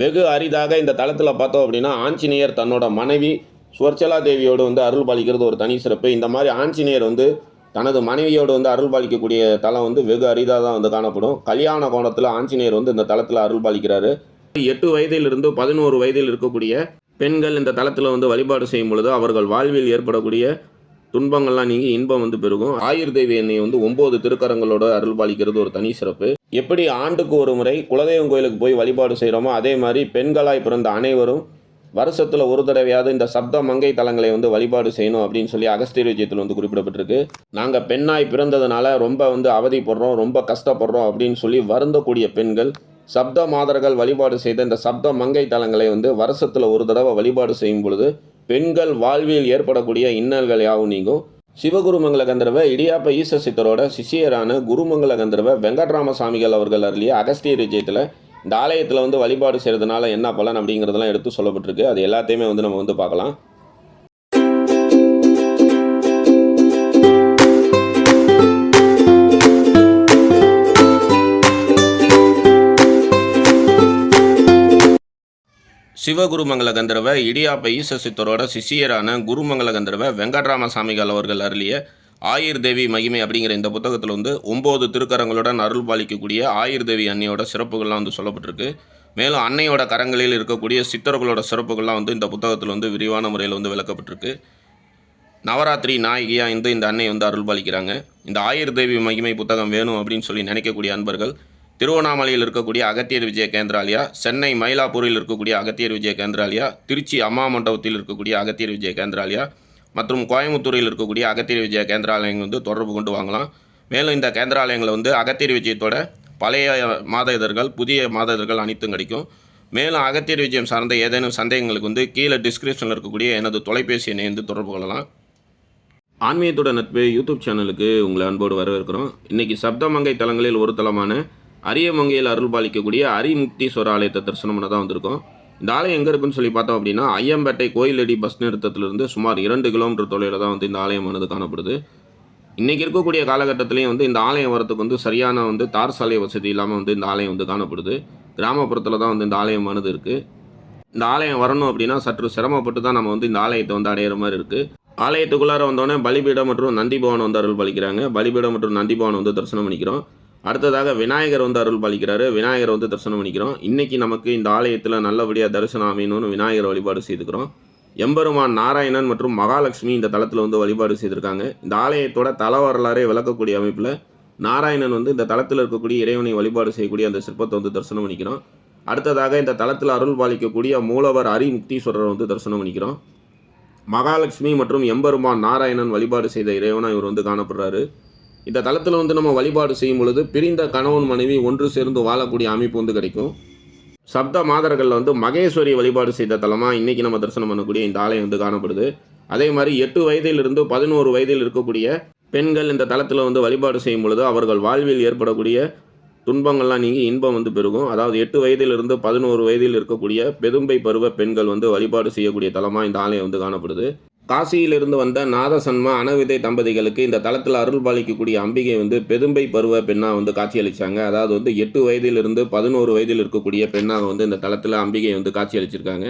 வெகு அரிதாக இந்த தளத்தில் பார்த்தோம் அப்படின்னா ஆஞ்சநேயர் தன்னோட மனைவி சுவர்ச்சலா தேவியோடு வந்து அருள் பாலிக்கிறது ஒரு தனி சிறப்பு. இந்த மாதிரி ஆஞ்சநேயர் வந்து தனது மனைவியோடு வந்து அருள் பாலிக்கக்கூடிய தலம் வந்து வெகு அரிதாக தான் வந்து காணப்படும். கல்யாண கோணத்தில் ஆஞ்சநேயர் வந்து இந்த தளத்தில் அருள் பாலிக்கிறாரு. எட்டு வயதிலிருந்து பதினோரு வயதில் இருக்கக்கூடிய பெண்கள் இந்த தளத்தில் வந்து வழிபாடு செய்யும் பொழுது அவர்கள் வாழ்வில் ஏற்படக்கூடிய துன்பங்கள்லாம் நீங்கி இன்பம் வந்து பெருகும். ஆயுர் தேவி எண்ணெய் வந்து ஒம்பது திருக்கரங்களோட அருள் பாலிக்கிறது ஒரு தனி சிறப்பு. எப்படி ஆண்டுக்கு ஒரு முறை குலதெய்வம் கோயிலுக்கு போய் வழிபாடு செய்கிறோமோ அதே மாதிரி பெண்களாய் பிறந்த அனைவரும் வருஷத்தில் ஒரு தடவையாவது இந்த சப்த மங்கை தலங்களை வந்து வழிபாடு செய்யணும் அப்படின்னு சொல்லி அகஸ்தியர் விஜயத்தில் வந்து குறிப்பிடப்பட்டிருக்கு. நாங்கள் பெண்ணாய் பிறந்ததுனால ரொம்ப வந்து அவதிப்படுறோம் ரொம்ப கஷ்டப்படுறோம் அப்படின்னு சொல்லி வருந்தக்கூடிய பெண்கள் சப்த மாதர்கள் வழிபாடு செய்த இந்த சப்த மங்கை தலங்களை வந்து வருஷத்தில் ஒரு தடவை வழிபாடு செய்யும் பொழுது பெண்கள் வாழ்வில் ஏற்படக்கூடிய இன்னல்கள் யாவும் நீங்கும். சிவகுருமங்கல கந்தர்வ இடியாப்ப ஈச சித்தரோட சிஷியரான குருமங்கல கந்தர்வ வெங்கட்ராம சாமிகள் அவர்கள் அருளிய அகஸ்திய விஜயத்தில் இந்த ஆலயத்தில் வந்து வழிபாடு செய்கிறதுனால என்ன பலன் அப்படிங்கிறதெல்லாம் எடுத்து சொல்லப்பட்டிருக்கு. அது எல்லாத்தையுமே வந்து நம்ம வந்து பார்க்கலாம். சிவகுருமங்கல கந்தர்வ இடியாப்ப ஈச சித்தரோட சிஷியரான குருமங்கல கந்தர்வ வெங்கட்ராமசாமிகள் அவர்கள் அருளிய ஆயுர் தேவி மகிமை அப்படிங்கிற இந்த புத்தகத்தில் வந்து ஒம்பது திருக்கரங்களுடன் அருள் பாலிக்கக்கூடிய ஆயுர் தேவி அன்னையோட சிறப்புகள்லாம் வந்து சொல்லப்பட்டிருக்கு. மேலும் அன்னையோட கரங்களில் இருக்கக்கூடிய சித்தர்களோட சிறப்புகள்லாம் வந்து இந்த புத்தகத்தில் வந்து விரிவான முறையில் வந்து விளக்கப்பட்டிருக்கு. நவராத்திரி நாயகியாக இருந்து இந்த அன்னை வந்து அருள் பாலிக்கிறாங்க. இந்த ஆயுர் தேவி மகிமை புத்தகம் வேணும் அப்படின்னு சொல்லி நினைக்கக்கூடிய அன்பர்கள் திருவண்ணாமலையில் இருக்கக்கூடிய அகத்தியர் விஜய கேந்திராலயா சென்னை மயிலாப்பூரில் இருக்கக்கூடிய அகத்தியர் விஜய கேந்திராலயா திருச்சி அம்மா மண்டபத்தில் இருக்கக்கூடிய அகத்தியர் விஜய கேந்திராலயா மற்றும் கோயம்புத்தூரில் இருக்கக்கூடிய அகத்தியர் விஜய கேந்திராலயங்கள் வந்து தொடர்பு கொண்டு வாங்கலாம். மேலும் இந்த கேந்திராலயங்களை வந்து அகத்தியர் விஜயத்தோட பழைய மாத இதழ்கள் புதிய மாத இதழ்கள் அனைத்தும் கிடைக்கும். மேலும் அகத்தியர் விஜயம் சார்ந்த ஏதேனும் சந்தேகங்களுக்கு வந்து கீழே டிஸ்கிரிப்ஷனில் இருக்கக்கூடிய எனது தொலைபேசி எண்ணை வந்து தொடர்பு கொள்ளலாம். ஆன்மீகத்துடன் நட்பு யூடியூப் சேனலுக்கு உங்களை அன்போடு வரவேற்கிறோம். இன்றைக்கி சப்தமங்கை தலங்களில் ஒரு தலமான அரியமங்கையில் அருள் பாலிக்கக்கூடிய அரிமுக்தீஸ்வர ஆலயத்தை தரிசனம் பண்ண தான் வந்திருக்கோம். இந்த ஆலயம் எங்கே இருக்குன்னு சொல்லி பார்த்தோம் அப்படின்னா ஐயம்பேட்டை கோயிலடி பஸ் நிறுத்தத்திலிருந்து சுமார் இரண்டு கிலோமீட்டர் தொலைவில் தான் வந்து இந்த ஆலயமானது காணப்படுது. இன்றைக்கி இருக்கக்கூடிய காலகட்டத்திலையும் வந்து இந்த ஆலயம் வரத்துக்கு வந்து சரியான வந்து தார் சாலை வசதி இல்லாமல் வந்து இந்த ஆலயம் வந்து காணப்படுது. கிராமப்புறத்தில் தான் வந்து இந்த ஆலயமானது இருக்குது இந்த ஆலயம் வரணும் அப்படின்னா சற்று சிரமப்பட்டு தான் நம்ம வந்து இந்த ஆலயத்தை வந்து அடையிற மாதிரி இருக்குது ஆலயத்துக்குள்ளார வந்தோடனே பலிபீடம் மற்றும் நந்திபவன் வந்து அருள் பாலிக்கிறாங்க பலிபீடம் மற்றும் நந்திபவன் வந்து தரிசனம் பண்ணிக்கிறோம். அடுத்ததாக விநாயகர் வந்து அருள் பாலிக்கிறாரு விநாயகர் வந்து தரிசனம் பண்ணிக்கிறோம். இன்னைக்கு நமக்கு இந்த ஆலயத்தில் நல்லபடியாக தரிசனம் அமையணும்னு விநாயகர் வழிபாடு செய்துக்கிறோம். எம்பெருமான் நாராயணன் மற்றும் மகாலட்சுமி இந்த தளத்தில் வந்து வழிபாடு செய்திருக்காங்க. இந்த ஆலயத்தோட தல வரலாறே விளக்கக்கூடிய அமைப்பில் நாராயணன் வந்து இந்த தளத்தில் இருக்கக்கூடிய இறைவனை வழிபாடு செய்யக்கூடிய அந்த சிற்பத்தை வந்து தரிசனம் பண்ணிக்கிறோம். அடுத்ததாக இந்த தளத்தில் அருள் பாலிக்கக்கூடிய மூலவர் அரிமுக்தீஸ்வரர் வந்து தரிசனம் பண்ணிக்கிறோம். மகாலட்சுமி மற்றும் எம்பெருமான் நாராயணன் வழிபாடு செய்த இறைவனாக இவர் வந்து காணப்படுறாரு. இந்த தளத்தில் வந்து நம்ம வழிபாடு செய்யும் பொழுது பிரிந்த கணவன் மனைவி ஒன்று சேர்ந்து வாழக்கூடிய அமைப்பு வந்து கிடைக்கும். சப்த மாதர்களில் வந்து மகேஸ்வரி வழிபாடு செய்த தலமாக இன்றைக்கி நம்ம தரிசனம் பண்ணக்கூடிய இந்த ஆலயம் வந்து காணப்படுது. அதே மாதிரி எட்டு வயதிலிருந்து பதினோரு வயதில் இருக்கக்கூடிய பெண்கள் இந்த தளத்தில் வந்து வழிபாடு செய்யும் பொழுது அவர்கள் வாழ்வில் ஏற்படக்கூடிய துன்பங்கள்லாம் நீங்கி இன்பம் வந்து பெருகும். அதாவது எட்டு வயதிலிருந்து பதினோரு வயதில் இருக்கக்கூடிய பெதும்பை பருவ பெண்கள் வந்து வழிபாடு செய்யக்கூடிய தலமாக இந்த ஆலயம் வந்து காணப்படுது. காசியிலிருந்து வந்த நாதசன்மா அனவிதை தம்பதிகளுக்கு இந்த தளத்தில் அருள் பாலிக்கக்கூடிய அம்பிகை வந்து பெதும்பை பருவ பெண்ணாக வந்து காட்சியளிச்சாங்க. அதாவது வந்து எட்டு வயதிலிருந்து பதினோரு வயதில் இருக்கக்கூடிய பெண்ணாக வந்து இந்த தளத்தில் அம்பிகை வந்து காட்சியளிச்சிருக்காங்க.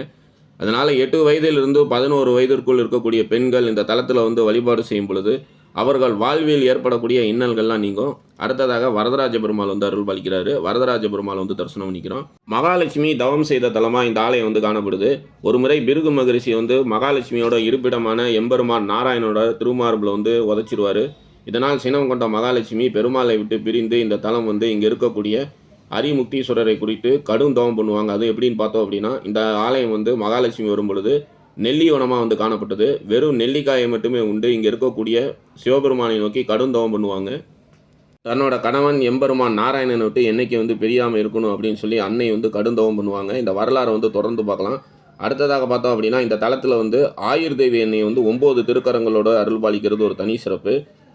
அதனால் எட்டு வயதிலிருந்து பதினோரு வயதிற்குள் இருக்கக்கூடிய பெண்கள் இந்த தளத்தில் வந்து வழிபாடு செய்யும் பொழுது அவர்கள் வாழ்வில் ஏற்படக்கூடிய இன்னல்கள்லாம் நீங்கும். அடுத்ததாக வரதராஜ பெருமாள் வந்து அருள் பாலிக்கிறாரு. வரதராஜ பெருமாள் வந்து தரிசனம் பண்ணிக்கிறோம். மகாலட்சுமி தவம் செய்த தலமாக இந்த ஆலயம் வந்து காணப்படுது. ஒரு முறை பிருகு மகரிஷி வந்து மகாலட்சுமியோட இருப்பிடமான எம்பெருமான் நாராயணோட திருமார்பில் வந்து உதச்சிருவார். இதனால் சினம் கொண்ட மகாலட்சுமி பெருமாளை விட்டு பிரிந்து இந்த தலம் வந்து இங்கே இருக்கக்கூடிய அரிமுக்தீஸ்வரரை குறித்து கடும் தவம் பண்ணுவாங்க. அது எப்படின்னு பார்த்தோம் அப்படின்னா இந்த ஆலயம் வந்து மகாலட்சுமி வரும் பொழுது நெல்லி வனமாக வந்து காணப்பட்டது. வெறும் நெல்லிக்காயை மட்டுமே உண்டு. இங்கே இருக்கக்கூடிய சிவபெருமானை நோக்கி கடும் தவம் பண்ணுவாங்க. தன்னோட கணவன் எம்பெருமான் நாராயணனை விட்டு என்னைக்கு வந்து பிரியாமல் இருக்கணும் அப்படின்னு சொல்லி அன்னை வந்து கடும் தவம் பண்ணுவாங்க. இந்த வரலாறை வந்து தொடர்ந்து பார்க்கலாம். அடுத்ததாக பார்த்தோம் அப்படின்னா இந்த தளத்தில் வந்து ஆயுர்தேவி எண்ணெய் வந்து ஒம்பது திருக்கரங்களோட அருள் பாலிக்கிறது ஒரு தனி சிறப்பு.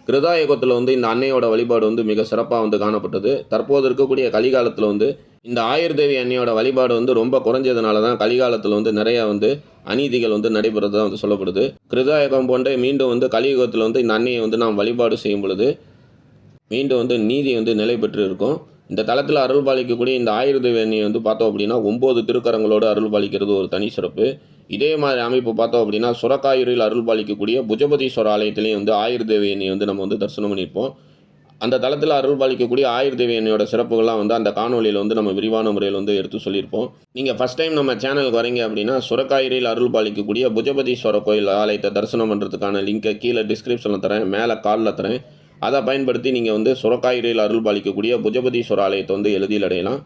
கிருதாயுகத்தில் வந்து இந்த அன்னையோட வழிபாடு வந்து மிக சிறப்பாக வந்து காணப்பட்டது. தற்போது இருக்கக்கூடிய கலிகாலத்தில் வந்து இந்த ஆயுர் தேவி அன்னையோட வழிபாடு வந்து ரொம்ப குறைஞ்சதுனால தான் கலிகாலத்தில் வந்து நிறையா வந்து அநீதிகள் வந்து நடைபெறதாக வந்து சொல்லப்படுது. கிருதாயுகம் போன்ற மீண்டும் வந்து கலியுகத்தில் வந்து இந்த அன்னையை வந்து நாம் வழிபாடு செய்யும் பொழுது மீண்டும் வந்து நீதி வந்து நிலை பெற்று இருக்கும். இந்த தளத்தில் அருள் பாலிக்கக்கூடிய இந்த ஆயுர்தேவி அன்னையை வந்து பார்த்தோம் அப்படின்னா ஒம்பது திருக்கரங்களோடு அருள் பாலிக்கிறது ஒரு தனி சிறப்பு. இதே மாதிரி அமைப்பு பார்த்தோம் அப்படின்னா சுரக்காயூரில் அருள் பாலிக்கக்கூடிய புஜபதீஸ்வர ஆலயத்திலையும் வந்து ஆயுர்வேத எண்ணெய் வந்து நம்ம வந்து தரிசனம் பண்ணியிருப்போம். அந்த தளத்தில் அருள் பாலிக்கக்கூடிய ஆயுர்வேத சிறப்புகள்லாம் வந்து அந்த காணொலியில் வந்து நம்ம விரிவான முறையில் வந்து எடுத்து சொல்லியிருப்போம். நீங்கள் ஃபஸ்ட் டைம் நம்ம சேனலுக்கு வரீங்க அப்படின்னா சுரக்காயிரில் அருள் பாலிக்கக்கூடிய புஜபதீஸ்வர கோயில் ஆலயத்தை தரிசனம் பண்ணுறதுக்கான லிங்கை கீழே டிஸ்கிரிப்ஷனில் தரேன் மேலே காலில் தரேன். அதை பயன்படுத்தி நீங்கள் வந்து சுரக்காயிரில் அருள் பாலிக்கக்கூடிய புஜபதீஸ்வர ஆலயத்தை வந்து எழுதியில் அடையலாம்.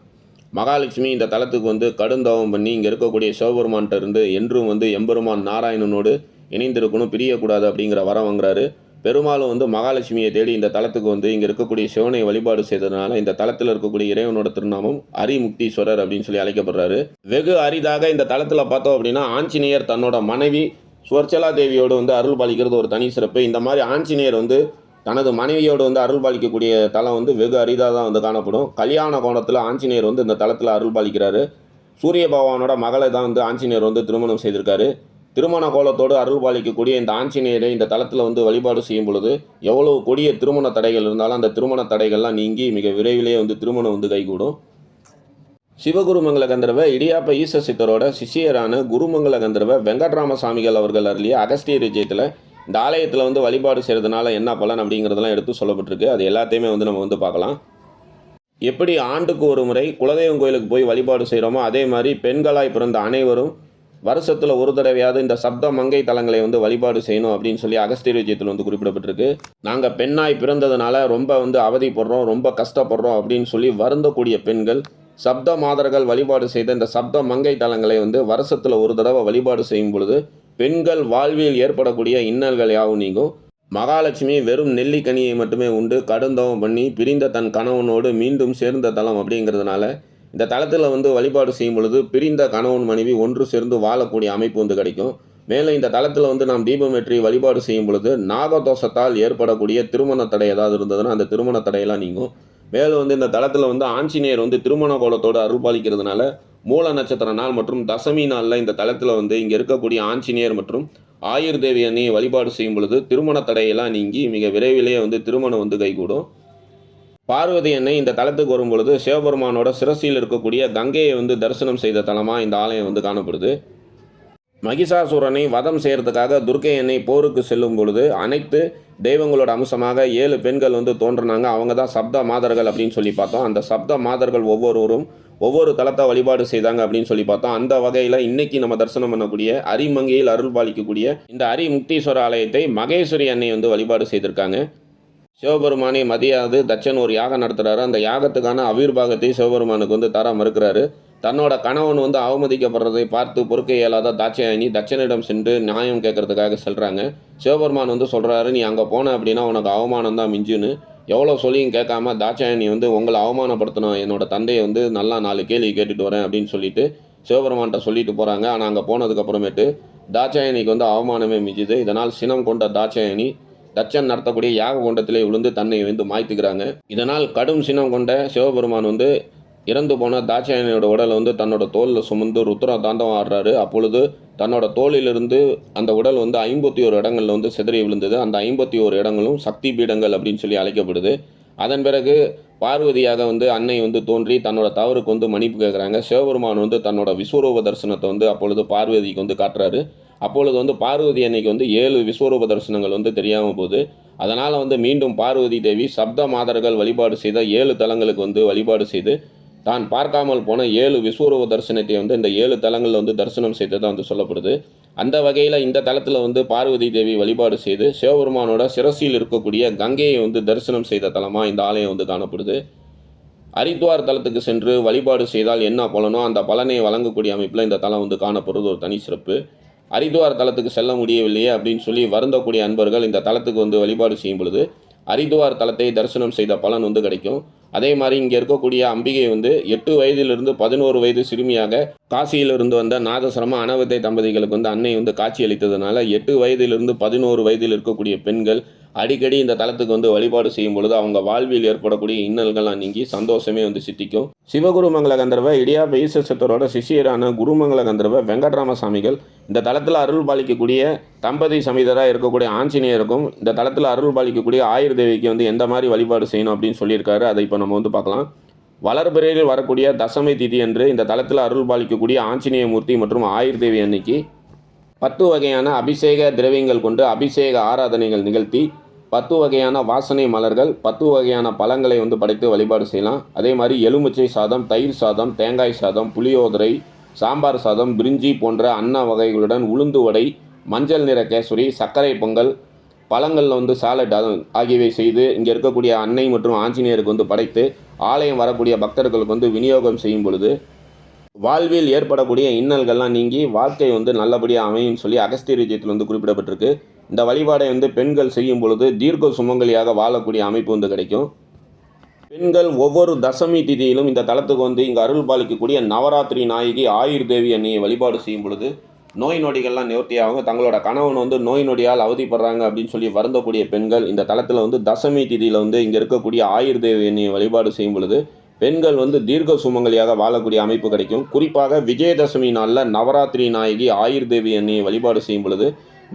மகாலட்சுமி இந்த தலத்துக்கு வந்து கடுந்தவம் பண்ணி இங்கே இருக்கக்கூடிய சிவபெருமான்கிட்ட இருந்து என்றும் வந்து எம்பெருமான் நாராயணனோடு இணைந்திருக்கணும் பிரியக்கூடாது அப்படிங்கிற வரம் வாங்குறாரு. பெருமாளும் வந்து மகாலட்சுமியை தேடி இந்த தலத்துக்கு வந்து இங்கே இருக்கக்கூடிய சிவனை வழிபாடு செய்ததுனால இந்த தலத்தில் இருக்கக்கூடிய இறைவனோட திருநாமம் அரிமுக்தீஸ்வரர் அப்படின்னு சொல்லி அழைக்கப்படுறாரு. வெகு அரிதாக இந்த தலத்தில் பார்த்தோம் அப்படின்னா ஆஞ்சநேயர் தன்னோட மனைவி சுவர்ச்சலா தேவியோடு வந்து அருள் பாலிக்கிறது ஒரு தனி சிறப்பு. இந்த மாதிரி ஆஞ்சநேயர் வந்து தனது மனைவியோடு வந்து அருள் பாலிக்கக்கூடிய தலம் வந்து வெகு அரிதாக தான் வந்து காணப்படும். கல்யாண கோணத்தில் ஆஞ்சநேயர் வந்து இந்த தலத்தில் அருள் பாலிக்கிறாரு. சூரிய பகவானோட மகளை தான் வந்து ஆஞ்சநேயர் வந்து திருமணம் செய்திருக்காரு. திருமண கோலத்தோடு அருள் பாலிக்கக்கூடிய இந்த ஆஞ்சநேயரை இந்த தளத்தில் வந்து வழிபாடு செய்யும் பொழுது எவ்வளவு கொடிய திருமண தடைகள் இருந்தாலும் அந்த திருமண தடைகள்லாம் நீங்கி மிக விரைவிலே வந்து திருமணம் வந்து கைகூடும். சிவகுருமங்கல கந்தர்வ இடியாப்ப ஈச சித்தரோட சிஷியரான குருமங்கல கந்தர்வ வெங்கட்ராம சாமிகள் அவர்கள் அருளிய அகஸ்திய விஜயத்தில் இந்த ஆலயத்தில் வந்து வழிபாடு செய்கிறதுனால என்ன பலன் அப்படிங்கிறதெல்லாம் எடுத்து சொல்லப்பட்டிருக்கு. அது எல்லாத்தையுமே வந்து நம்ம வந்து பார்க்கலாம். எப்படி ஆண்டுக்கு ஒரு முறை குலதெய்வம் கோயிலுக்கு போய் வழிபாடு செய்கிறோமோ அதே மாதிரி பெண்களாய் பிறந்த அனைவரும் வருஷத்தில் ஒரு தடவையாவது இந்த சப்த மங்கை தலங்களை வந்து வழிபாடு செய்யணும் அப்படின்னு சொல்லி அகஸ்தியர் விஜயத்தில் வந்து குறிப்பிடப்பட்டிருக்கு. நாங்கள் பெண்ணாய் பிறந்ததுனால ரொம்ப வந்து அவதிப்படுறோம் ரொம்ப கஷ்டப்படுறோம் அப்படின்னு சொல்லி வருந்தக்கூடிய பெண்கள் சப்த மாதர்கள் வழிபாடு செய்த இந்த சப்த மங்கை தலங்களை வந்து வருஷத்தில் ஒரு தடவை வழிபாடு செய்யும் பொழுது பெண்கள் வாழ்வில் ஏற்படக்கூடிய இன்னல்கள் யாவும் நீங்கும். மகாலட்சுமி வெறும் நெல்லிக்கனியை மட்டுமே உண்டு கடுந்தவம் பண்ணி பிரிந்த தன் கணவனோடு மீண்டும் சேர்ந்த தலம் அப்படிங்கிறதுனால இந்த தளத்தில் வந்து வழிபாடு செய்யும் பொழுது பிரிந்த கணவன் மனைவி ஒன்று சேர்ந்து வாழக்கூடிய அமைப்பு வந்து கிடைக்கும். மேலும் இந்த தளத்தில் வந்து நாம் தீபம் ஏற்றி வழிபாடு செய்யும் பொழுது நாகதோஷத்தால் ஏற்படக்கூடிய திருமண தடை ஏதாவது இருந்ததுன்னா அந்த திருமண தடையெல்லாம் நீங்கும். மேலும் வந்து இந்த தளத்தில் வந்து ஆஞ்சநேயர் வந்து திருமண கோலத்தோடு அருள் பாலிக்கிறதுனால மூல நட்சத்திர நாள் மற்றும் தசமி நாளில் இந்த தலத்தில் வந்து இங்கே இருக்கக்கூடிய ஆஞ்சநேயர் மற்றும் ஆயுர் தேவி அன்னையை வழிபாடு செய்யும் பொழுது திருமண தடையெல்லாம் நீங்கி மிக விரைவிலேயே வந்து திருமணம் வந்து கைகூடும். பார்வதி அன்னை இந்த தலத்துக்கு வரும் பொழுது சிவபெருமானோட சிரசியில் இருக்கக்கூடிய கங்கையை வந்து தரிசனம் செய்த தலமாக இந்த ஆலயம் வந்து காணப்படுது. மகிஷாசுரனை வதம் செய்கிறதுக்காக துர்க்கை அன்னை போருக்கு செல்லும் பொழுது அனைத்து தெய்வங்களோட அம்சமாக ஏழு பெண்கள் வந்து தோன்றினாங்க. அவங்க தான் சப்த மாதர்கள் அப்படின்னு சொல்லி பார்த்தோம். அந்த சப்த மாதர்கள் ஒவ்வொருவரும் ஒவ்வொரு தலத்தை வழிபாடு செய்தாங்க அப்படின்னு சொல்லி பார்த்தோம் அந்த வகையில் இன்னைக்கு நம்ம தரிசனம் பண்ணக்கூடிய அரிமங்கையில் அருள் பாலிக்கக்கூடிய இந்த அரி முக்தீஸ்வர ஆலயத்தை மகேஸ்வரி அன்னை வந்து வழிபாடு செய்திருக்காங்க. சிவபெருமானை மதியாது தட்சன் ஒரு யாகம் நடத்துகிறாரு அந்த யாகத்துக்கான அவிர்வாகத்தை சிவபெருமானுக்கு வந்து தர மறுக்கிறாரு. தன்னோட கணவன் வந்து அவமதிக்கப்படுறதை பார்த்து பொறுக்க இயலாத தாட்சாயணி தட்சனிடம் சென்று நியாயம் கேட்கறதுக்காக செல்கிறாங்க சிவபெருமான் வந்து சொல்கிறாரு நீ அங்கே போன அப்படின்னா உனக்கு அவமானம் தான் மிஞ்சுன்னு. எவ்வளோ சொல்லியும் கேட்காம தாட்சாயணி வந்து உங்களை அவமானப்படுத்தணும் என்னோட தந்தையை வந்து நல்லா நாலு கேள்வி கேட்டுட்டு வரேன் அப்படின்னு சொல்லிட்டு சிவபெருமான்கிட்ட சொல்லிட்டு போகிறாங்க ஆனால் அங்கே போனதுக்கப்புறமேட்டு தாட்சாயணிக்கு வந்து அவமானமே மிஞ்சுது. இதனால் சினம் கொண்ட தாட்சாயணி தச்சன் நடத்தக்கூடிய யாக குண்டத்திலே விழுந்து தன்னை வந்து மாய்த்துக்கிறாங்க. இதனால் கடும் சினம் கொண்ட சிவபெருமான் வந்து இறந்து போன தாட்சாயனியோட உடலை வந்து தன்னோட தோலில் சுமந்து ருத்ரா தாண்டவம் ஆடுறாரு. அப்பொழுது தன்னோட தோளிலிருந்து அந்த உடல் வந்து ஐம்பத்தி ஒரு இடங்களில் வந்து சிதறி விழுந்தது. அந்த ஐம்பத்தி ஒரு இடங்களும் சக்தி பீடங்கள் அப்படின்னு சொல்லி அழைக்கப்படுது. அதன் பிறகு பார்வதியாக வந்து அன்னை வந்து தோன்றி தன்னோட தவறுக்கு வந்து மன்னிப்பு கேட்குறாங்க சிவபெருமான் வந்து தன்னோட விஸ்வரூப தரிசனத்தை வந்து அப்பொழுது பார்வதிக்கு வந்து காட்டுறாரு. அப்பொழுது வந்து பார்வதி அன்னைக்கு வந்து ஏழு விஸ்வரூப தரிசனங்கள் வந்து தெரியாமல் போகுது. அதனால் வந்து மீண்டும் பார்வதி தேவி சப்த மாதர்கள் வழிபாடு செய்த ஏழு தலங்களுக்கு வந்து வழிபாடு செய்து தான் பார்க்காமல் போன ஏழு விஸ்வரூப தரிசனத்தை வந்து இந்த ஏழு தலங்களில் வந்து தரிசனம் செய்ததாக வந்து சொல்லப்படுது. அந்த வகையில் இந்த தலத்தில் வந்து பார்வதி தேவி வழிபாடு செய்து சிவபெருமானோட சிரசியில் இருக்கக்கூடிய கங்கையை வந்து தரிசனம் செய்த தலமாக இந்த ஆலயம் வந்து காணப்படுது. ஹரித்வார் தலத்துக்கு சென்று வழிபாடு செய்தால் என்ன பலனோ அந்த பலனை வழங்கக்கூடிய அமைப்பில் இந்த தலம் வந்து காணப்படுறது ஒரு தனி சிறப்பு. ஹரித்வார் தலத்துக்கு செல்ல முடியவில்லையே அப்படின்னு சொல்லி வருந்தக்கூடிய அன்பர்கள் இந்த தலத்துக்கு வந்து வழிபாடு செய்யும் பொழுது ஹரித்வார் தலத்தை தரிசனம் செய்த பலன் வந்து கிடைக்கும். அதே மாதிரி இங்கே இருக்கக்கூடிய அம்பிகை வந்து எட்டு வயதிலிருந்து பதினோரு வயது சிறுமியாக காசியிலிருந்து வந்த நாதசிரம அனவத்தை தம்பதிகளுக்கு வந்து அன்னை வந்து காட்சியளித்ததுனால எட்டு வயதிலிருந்து பதினோரு வயதில் இருக்கக்கூடிய பெண்கள் அடிக்கடி இந்த தலத்துக்கு வந்து வழிபாடு செய்யும் பொழுது அவங்க வாழ்வில் ஏற்படக்கூடிய இன்னல்கள்லாம் நீங்கி சந்தோஷமே வந்து சித்திக்கும். சிவகுருமங்கல கந்தர்வ இடியாப ஈசத்தரோட சிஷியரான குருமங்கல கந்தர்வ வெங்கட்ராம சாமிகள் இந்த தளத்தில் அருள் பாலிக்கக்கூடிய தம்பதி சமீதராக இருக்கக்கூடிய ஆஞ்சநேயருக்கும் இந்த தளத்தில் அருள் பாலிக்கக்கூடிய ஆயுர் தேவிக்கு வந்து எந்த மாதிரி வழிபாடு செய்யணும் அப்படின்னு சொல்லியிருக்காரு. அதை இப்போ நம்ம வந்து பார்க்கலாம். வளர்பிறையில் வரக்கூடிய தசமை திதி என்று இந்த தளத்தில் அருள் பாலிக்கக்கூடிய ஆஞ்சநேய மூர்த்தி மற்றும் ஆயுர் தேவி அன்னைக்கு பத்து வகையான அபிஷேக திரவியங்கள் கொண்டு அபிஷேக ஆராதனைகள் நிகழ்த்தி பத்து வகையான வாசனை மலர்கள் பத்து வகையான பழங்களை வந்து படைத்து வழிபாடு செய்யலாம். அதே மாதிரி எலுமிச்சை சாதம் தயிர் சாதம் தேங்காய் சாதம் புளியோதரை சாம்பார் சாதம் பிரிஞ்சி போன்ற அன்ன வகைகளுடன் உளுந்து வடை மஞ்சள் நிற கேசரி சர்க்கரை பொங்கல் பழங்களில் வந்து சாலட் ஆகியவை செய்து இங்கே இருக்கக்கூடிய அன்னை மற்றும் ஆஞ்சநேயருக்கு வந்து படைத்து ஆலயம் வரக்கூடிய பக்தர்களுக்கு வந்து விநியோகம் செய்யும் பொழுது வாழ்வில் ஏற்படக்கூடிய இன்னல்கள்லாம் நீங்கி வாழ்க்கை வந்து நல்லபடியாக அமையும் சொல்லி அகஸ்திய ரிஜயத்தில் வந்து குறிப்பிடப்பட்டிருக்கு. இந்த வழிபாடை வந்து பெண்கள் செய்யும் பொழுது தீர்க்க சுமங்கலியாக வாழக்கூடிய அமைப்பு வந்து கிடைக்கும். பெண்கள் ஒவ்வொரு தசமி திதியிலும் இந்த தளத்துக்கு வந்து இங்கே அருள் பாலிக்கக்கூடிய நவராத்திரி நாயகி ஆயுர் தேவி அன்னையை வழிபாடு செய்யும் பொழுது நோய் நொடிகள்லாம் நிவர்த்தியாகும் தங்களோட கணவன் வந்து நோய் நொடியால் அவதிப்படுறாங்க அப்படின்னு சொல்லி வருந்தக்கூடிய பெண்கள் இந்த தளத்தில் வந்து தசமி திதியில் வந்து இங்கே இருக்கக்கூடிய ஆயுர் தேவி அன்னையை வழிபாடு செய்யும் பொழுது பெண்கள் வந்து தீர்க்க சுமங்கலியாக வாழக்கூடிய அமைப்பு கிடைக்கும். குறிப்பாக விஜயதசமி நாளில் நவராத்திரி நாயகி ஆயுர் தேவி அன்னையை வழிபாடு செய்யும் பொழுது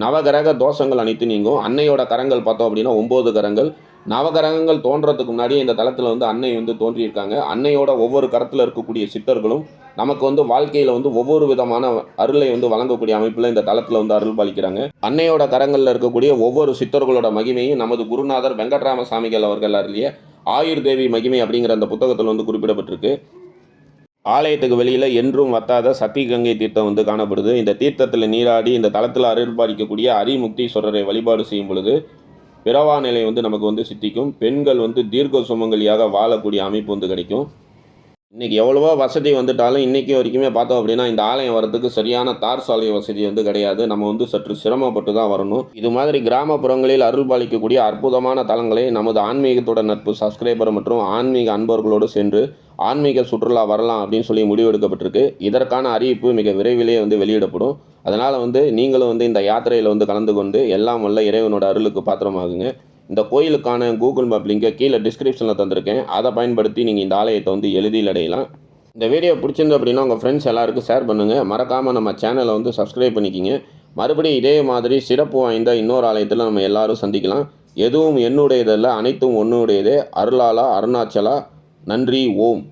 நவகிரக தோஷங்கள் அனைத்து நீங்கும். அன்னையோட கரங்கள் பார்த்தோம் அப்படின்னா ஒம்பது கரங்கள். நவகிரகங்கள் தோன்றதுக்கு முன்னாடியே இந்த தளத்தில் வந்து அன்னை வந்து தோன்றியிருக்காங்க. அன்னையோட ஒவ்வொரு கரத்தில் இருக்கக்கூடிய சித்தர்களும் நமக்கு வந்து வாழ்க்கையில் வந்து ஒவ்வொரு விதமான அருளை வந்து வழங்கக்கூடிய அமைப்பில் இந்த தளத்தில் வந்து அருள் பாலிக்கிறாங்க. அன்னையோட கரங்களில் இருக்கக்கூடிய ஒவ்வொரு சித்தர்களோட மகிமையும் நமது குருநாதர் வெங்கட்ராம சாமிகள் அவர்கள் அருளிய ஆயுர் தேவி மகிமை அப்படிங்கிற அந்த புத்தகத்தில் வந்து குறிப்பிடப்பட்டிருக்கு. ஆலயத்துக்கு வெளியில் என்றும் வத்தாத சத்தி கங்கை தீர்த்தம் வந்து காணப்படுது. இந்த தீர்த்தத்தில் நீராடி இந்த தளத்தில் அருள் அரிமுக்தி அரிமுக்தீஸ்வரரை வழிபாடு செய்யும் பொழுது பிறவா நிலை வந்து நமக்கு வந்து சித்திக்கும். பெண்கள் வந்து தீர்க்க சுமங்கலியாக வாழக்கூடிய அமைப்பு வந்து கிடைக்கும். இன்றைக்கி எவ்வளவோ வசதி வந்துட்டாலும் இன்றைக்கி வரைக்குமே பார்த்தோம் அப்படின்னா இந்த ஆலயம் வரதுக்கு சரியான தார் சாலை வசதி வந்து கிடையாது. நம்ம வந்து சற்று சிரமப்பட்டு தான் வரணும். இது மாதிரி கிராமப்புறங்களில் அருள் பாலிக்கக்கூடிய அற்புதமான தலங்களை நமது ஆன்மீகத்தோட நட்பு சப்ஸ்கிரைபர் மற்றும் ஆன்மீக அன்பர்களோடு சென்று ஆன்மீக சுற்றுலா வரலாம் அப்படின்னு சொல்லி முடிவெடுக்கப்பட்டிருக்கு இதற்கான அறிவிப்பு மிக விரைவிலேயே வந்து வெளியிடப்படும். அதனால் வந்து நீங்களும் வந்து இந்த யாத்திரையில் வந்து கலந்து கொண்டு எல்லாம் வல்ல இறைவனோட அருளுக்கு பாத்திரமாகுங்க. இந்த கோயிலுக்கான கூகுள் மேப் லிங்கை கீழே டிஸ்கிரிப்ஷனில் தந்திருக்கேன். அதை பயன்படுத்தி நீங்கள் இந்த ஆலயத்தை வந்து எளிதில் அடையலாம். இந்த வீடியோ பிடிச்சிருந்து அப்படின்னா உங்கள் ஃப்ரெண்ட்ஸ் எல்லாருக்கும் ஷேர் பண்ணுங்கள் மறக்காமல் நம்ம சேனலை வந்து சப்ஸ்கிரைப் பண்ணிக்கிங்க. மறுபடியும் இதே மாதிரி சிறப்பு வாய்ந்த இன்னொரு ஆலயத்தில் நம்ம எல்லாரும் சந்திக்கலாம். எதுவும் என்னுடையதல்ல அனைத்தும் ஒன்றுடையதே அருளாலா அருணாச்சலா நன்றி ஓம்.